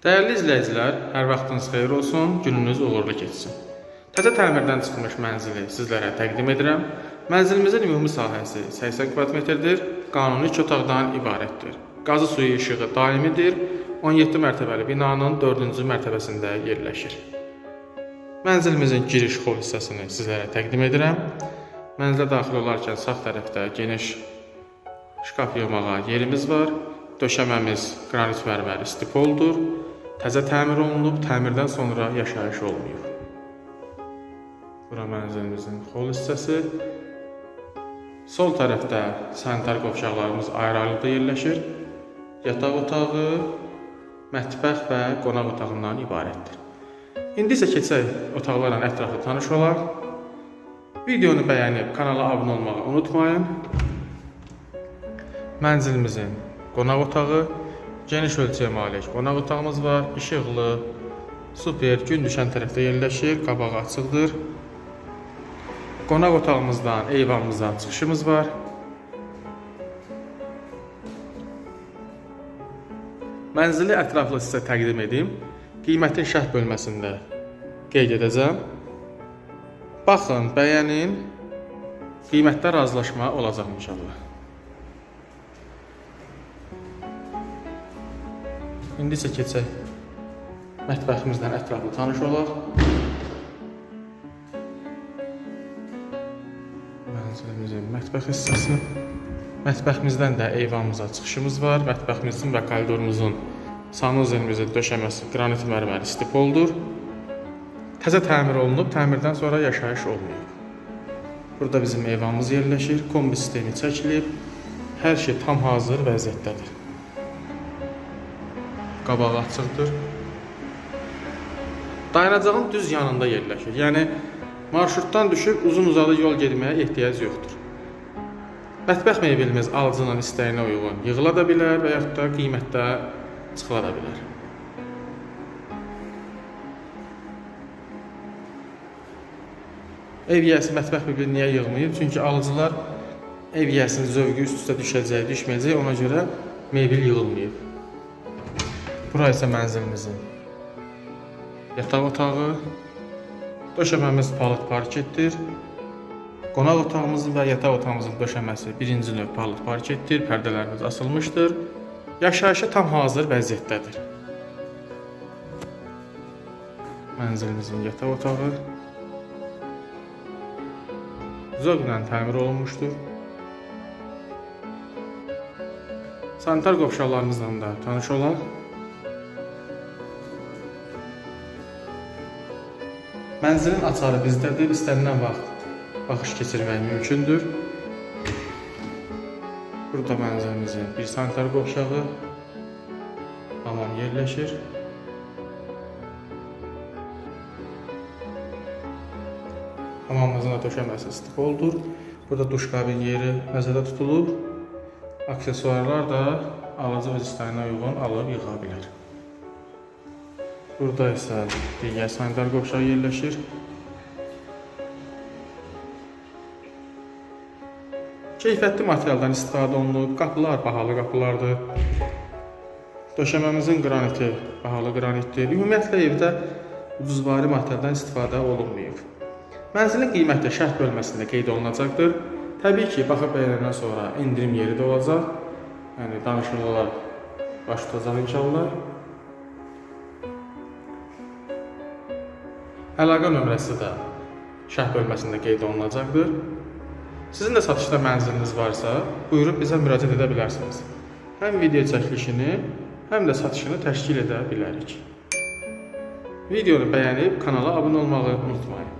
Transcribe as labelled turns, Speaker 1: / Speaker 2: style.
Speaker 1: Dəyərli izləyicilər, hər vaxtınız xeyir olsun, gününüz uğurlu keçsin. Təzə təmirdən çıxmış mənzili sizlərə təqdim edirəm. Mənzilimizin ümumi sahəsi 80 kvadrmetrdir, qanuni 2 otaqdan ibarətdir. Qazı suyu işığı daimidir, 17 mərtəbəli binanın 4-cü mərtəbəsində yerləşir. Mənzilimizin giriş xol hissəsini sizlərə təqdim edirəm. Mənzilə daxil olarkən sağ tərəfdə geniş şkaf yığmağa yerimiz var. Döşəməmiz qranit mərmər istipoldur. Təzə təmir olunub, təmirdən sonra yaşayış olmayıb. Bura mənzilimizin xol hissəsi. Sol tərəfdə sanitar qovşaqlarımız ayrı-ayrılıqda yerləşir. Yataq otağı, mətbəx və qonaq otağından ibarətdir. İndi isə keçək otaqlarla ətraflı tanış olaq. Videonu bəyənib kanala abunə olmağı unutmayın. Mənzilimizin qonaq otağı, geniş ölçüyə malik qonaq otağımız var, işıqlı, super, gün düşən tərəfdə yerləşir, qabağı açıqdır. Qonaq otağımızdan eyvanımıza çıxışımız var. Mənzili ətraflı sizə təqdim edim. Qiymətin şərh bölməsində qeyd edəcəm. Baxın, bəyənin. Qiymətdə razılaşma olacaq inşallah. İndi isə keçək mətbəximizdən ətraflı tanış olaq. Mənzilimizin mətbəx hissəsi. Mətbəximizdən də eyvanımıza çıxışımız var. Mətbəximizin və koridorumuzun sanuzelimizin döşəməsi qranit mərmər istipoldur. Təzə təmir olunub, təmirdən sonra yaşayış olmayıb. Burada bizim eyvanımız yerləşir, kombi sistemi çəkilib, hər şey tam hazır vəziyyətdədir. Qabağı açıqdır. Dayanacağın düz yanında yerləşir. Yəni marşrutdan düşüb uzun-uzadı yol getməyə ehtiyac yoxdur. Mətbəx mebelimiz alıcının istəyinə uyğun yığıla da bilər və yaxud da qiymətdə çıxıla da bilər. Ev yiyəsi mətbəx mebelini niyə yığmayıb? Çünki alıcılar ev yiyəsinin zövqü üst-üstə düşəcək, düşməyəcək, ona görə mebel yığılmayıb. Bura isə mənzilimizin yataq otağı, döşəməmiz palıd parketdir. Qonaq otağımızın və yataq otağımızın döşəməsi birinci növ palıd parketdir, pərdələrimiz asılmışdır. Yaşayışa tam hazır vəziyyətdədir. Mənzilimizin yataq otağı zövqlə təmir olunmuşdur. Sanitar qovşaqlarımızla da tanış olaq. Mənzilin açarı bizdədir. İstənilən vaxt baxış keçirmək mümkündür. Burada mənzilimizin bir sanitar qovşağı hamam yerləşir. Hamamımızın da döşəməsi istipoldur. Burada duş kabin yeri nəzərdə tutulub. Aksesuarlar da alıcı öz istəyinə uyğun alıb yığa bilər. Burada isə digər sanitar qovşağı yerləşir. Keyfiyyətli materialdan istifadə olunub. Qapılar bahalı qapılardır. Döşəməmizin qraniti bahalı qranitdir. Ümumiyyətlə evdə ucuzvari materialdan istifadə olunmayıb. Mənzilin qiyməti şərh bölməsində qeyd olunacaqdır. Təbii ki, baxıb bəyənəndən sonra endirim yeri də olacaq. Yəni danışıqlar baş tutacaq inşallah. Əlaqə nömrəsi də şərh bölməsində qeyd olunacaqdır. Sizin də satışda mənziliniz varsa, buyurub bizə müraciət edə bilərsiniz. Həm video çəkilişini, həm də satışını təşkil edə bilərik. Videonu bəyənib kanala abunə olmağı unutmayın.